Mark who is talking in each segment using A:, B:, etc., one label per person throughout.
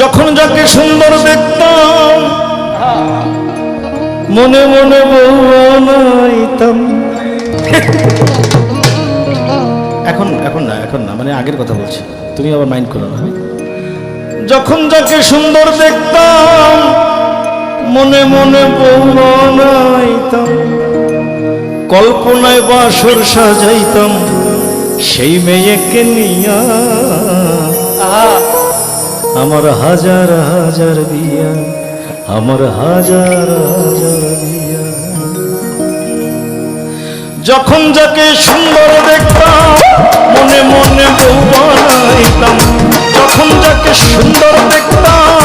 A: যখন যাকে সুন্দর দেখতাম, মনে মনে বানাইতাম এখন এখন না এখন না মানে আগের কথা বলছি। তুমি আবার মাইন্ড করো না যখন যাকে সুন্দর দেখতাম, মনে মনে বানাইতাম কল্পনায় বাসর সাজাইতাম, সেই মেয়েকে নিয়া। আমার হাজার হাজার বিয়া আমার হাজার হাজার বিয়া যখন যাকে সুন্দর দেখতাম, মনে মনে বউ বানাইতাম যখন যাকে সুন্দর দেখতাম,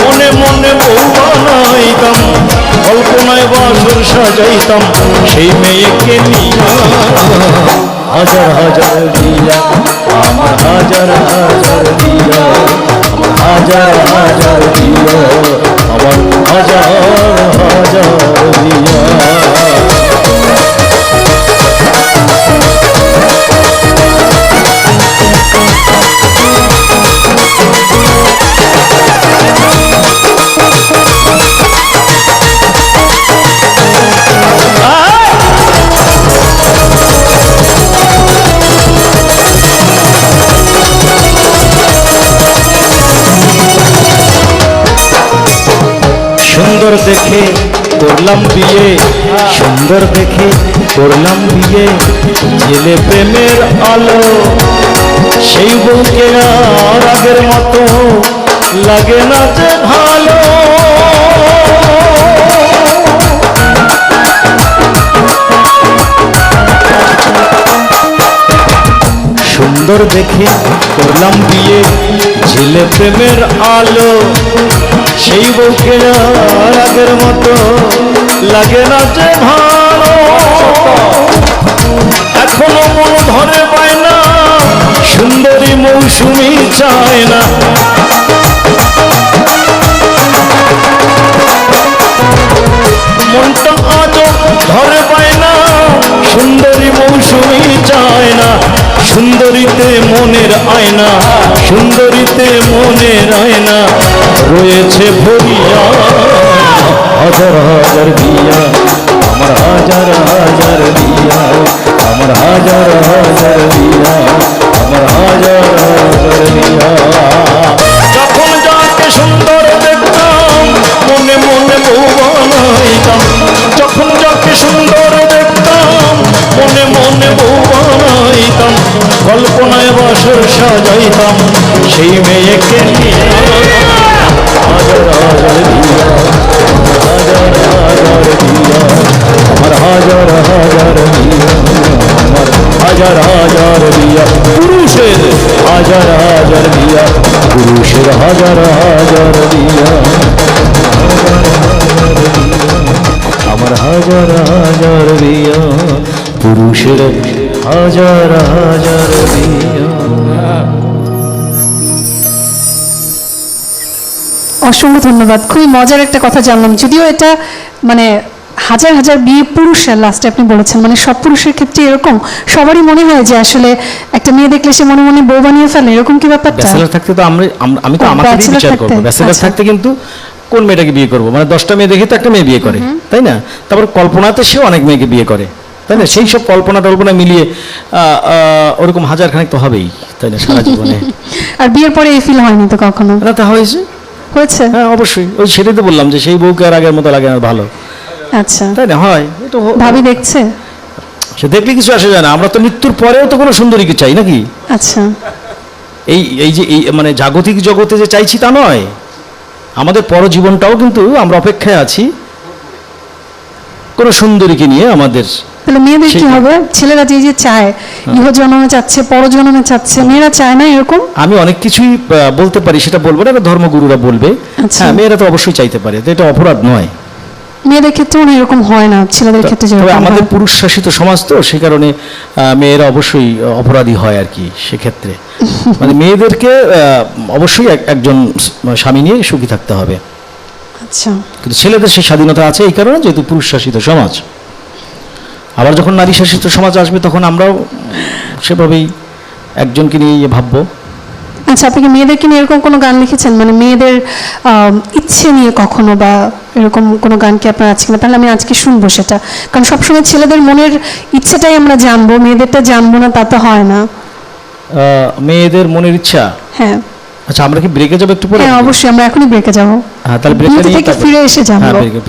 A: মনে মনে বউ বানাইতাম কল্পনায় বাসর সাজাইতাম, সেই মেয়েকে নিয়া। হাজার হাজার দিয়া, আমার হাজার হাজার দিয়া, আমার হাজার হাজার দিয়া, আমার হাজার হাজার দিয়া। সুন্দর দেখে করলাম বিয়ে, সুন্দর দেখে করলাম বিয়ে, জেলে প্রেমের আলো, সেই বউকে আর আগের মতো লাগে না যে ভালো। সুন্দর দেখে করলাম বিয়ে ঝিলে প্রেমের আলো সেই বউকে আগের মতো লাগে না যে ভালো। এখনও মন ধরে পায় না, সুন্দরী মৌসুমি চায় না। মনটা আজও ধরে পায় না, সুন্দরী মৌসুমি চায় না। সুন্দরীতে মনের আয়না, সুন্দরীতে মনের আয়না। রয়েছে ভরিয়া, হাজার হাজার দিয়া, আমার হাজার হাজার দিয়া, আমার হাজার হাজার দিয়া, আমার হাজার হাজার দিয়া। যখন যাকে সুন্দর দেখতাম, মনে মনে বউ বানাইতাম যখন যাকে সুন্দর দেখতাম, মনে মনে বউ বানাইতাম কল্পনায় বাসর সাজাইতাম, সেই মেয়েকে নিয়ে। হাজার হাজার দিয়া পুরুষের হাজার হাজার দিয়া পুরুষের হাজার হাজার দিয়া আমার হাজার হাজার দিয়া পুরুষের হাজার হাজার দিয়া
B: অসংখ্য ধন্যবাদ। খুবই মজার একটা কথা জানলাম। যদিও এটা মানে হাজার হাজার বিয়ে পুরুষের লাস্টে আপনি বলেছেন মানে সব পুরুষের ক্ষেত্রে এরকম। সবারই মনে হয় যে আসলে একটা মেয়ে দেখলে সে মনে মনে বউ বানিয়ে ফেলে এরকম কি ব্যাপারটা?
A: ব্যাচেলার থাকতে তো আমরা আমি তো আমাকে বিচার করব। ব্যাচেলার
B: আচ্ছা।
A: থাকতে কিন্তু কোন মেয়েটাকে বিয়ে করব? মানে দশটা মেয়ে দেখে তো একটা মেয়ে বিয়ে করে তাই না? তারপর কল্পনাতে সেও অনেক মেয়েকে বিয়ে করে তাই না? সেই সব কল্পনা টল্পনা মিলিয়ে ওরকম হাজার খানেক তো হবেই তাই না সারা জীবনে?
B: আর বিয়ের পরে এই ফিল হয়নি তো কখনো?
A: না তা হয়েছে।
B: হয়েছে?
A: হ্যাঁ অবশ্যই। ওই সেটাই তো বললাম যে সেই বউকে আর আগের মতো লাগে না ভালো।
B: আচ্ছা।
A: তাই না? হয়। এটা হ-
B: ভাবি দেখছে?
A: সে দেখলে কিছু আসে যায় না। আমরা তো মৃত্যুর পরেও তো কোনো সুন্দরীকে চাই নাকি?
B: আচ্ছা।
A: এই এই যে এই মানে জাগতিক জগতে যে চাইছি তা নয়। আমাদের পরজীবনটাও কিন্তু আমরা অপেক্ষায় আছি। কোনো সুন্দরীকে নিয়ে আমাদের
B: তাহলে মেয়েদের কি হবে? ছেলেরা যে যে চায় ইহ জন্মে চাচ্ছে পর জন্মে চাচ্ছে মেয়েরা চায় না এরকম?
A: আমি অনেক কিছুই বলতে পারি সেটা বলব না এটা ধর্মগুরুরা বলবে।
B: আচ্ছা।
A: হ্যাঁ মেয়েরা তো অবশ্যই চাইতে পারে তো এটা অপরাধ নয়।
B: মেয়েদের ক্ষেত্রে মনে এরকম হয় না ছেলেদের ক্ষেত্রে যেরকম
A: আমাদের পুরুষ শাসিত সমাজ তো সে কারণে মেয়েরা অবশ্যই অপরাধী হয় আর কি সেক্ষেত্রে। মানে মেয়েদেরকে অবশ্যই একজন স্বামী নিয়ে সুখী থাকতে হবে।
B: আচ্ছা।
A: কিন্তু ছেলেদের সেই স্বাধীনতা আছে এই কারণে যেহেতু পুরুষ শাসিত সমাজ। আবার যখন নারী শাসিত সমাজ আসবে তখন আমরাও সেভাবেই একজনকে নিয়ে ভাববো।
B: আচ্ছা আপনি কি মেয়েদেরকে নিয়ে এরকম কোনো গান লিখেছেন? মানে মেয়েদের ইচ্ছে নিয়ে কখনো বা এরকম কোনো গান কি আপনার আছে কিনা? তাহলে আমি আজকে শুনব সেটা। কারণ সবসময় ছেলেদের মনের ইচ্ছেটাই আমরা জানব মেয়েদেরটা জানব না তা তো হয় না।
A: মেয়েদের মনের ইচ্ছা?
B: হ্যাঁ।
A: আচ্ছা আমরা কি ব্রেকে যাব একটু পরে?
B: হ্যাঁ অবশ্যই আমরা এখনই ব্রেকে যাব।
A: হ্যাঁ তাহলে ব্রেকে
B: থেকে ফিরে এসে
A: হ্যাঁ
B: জানব।
A: ব্রেকে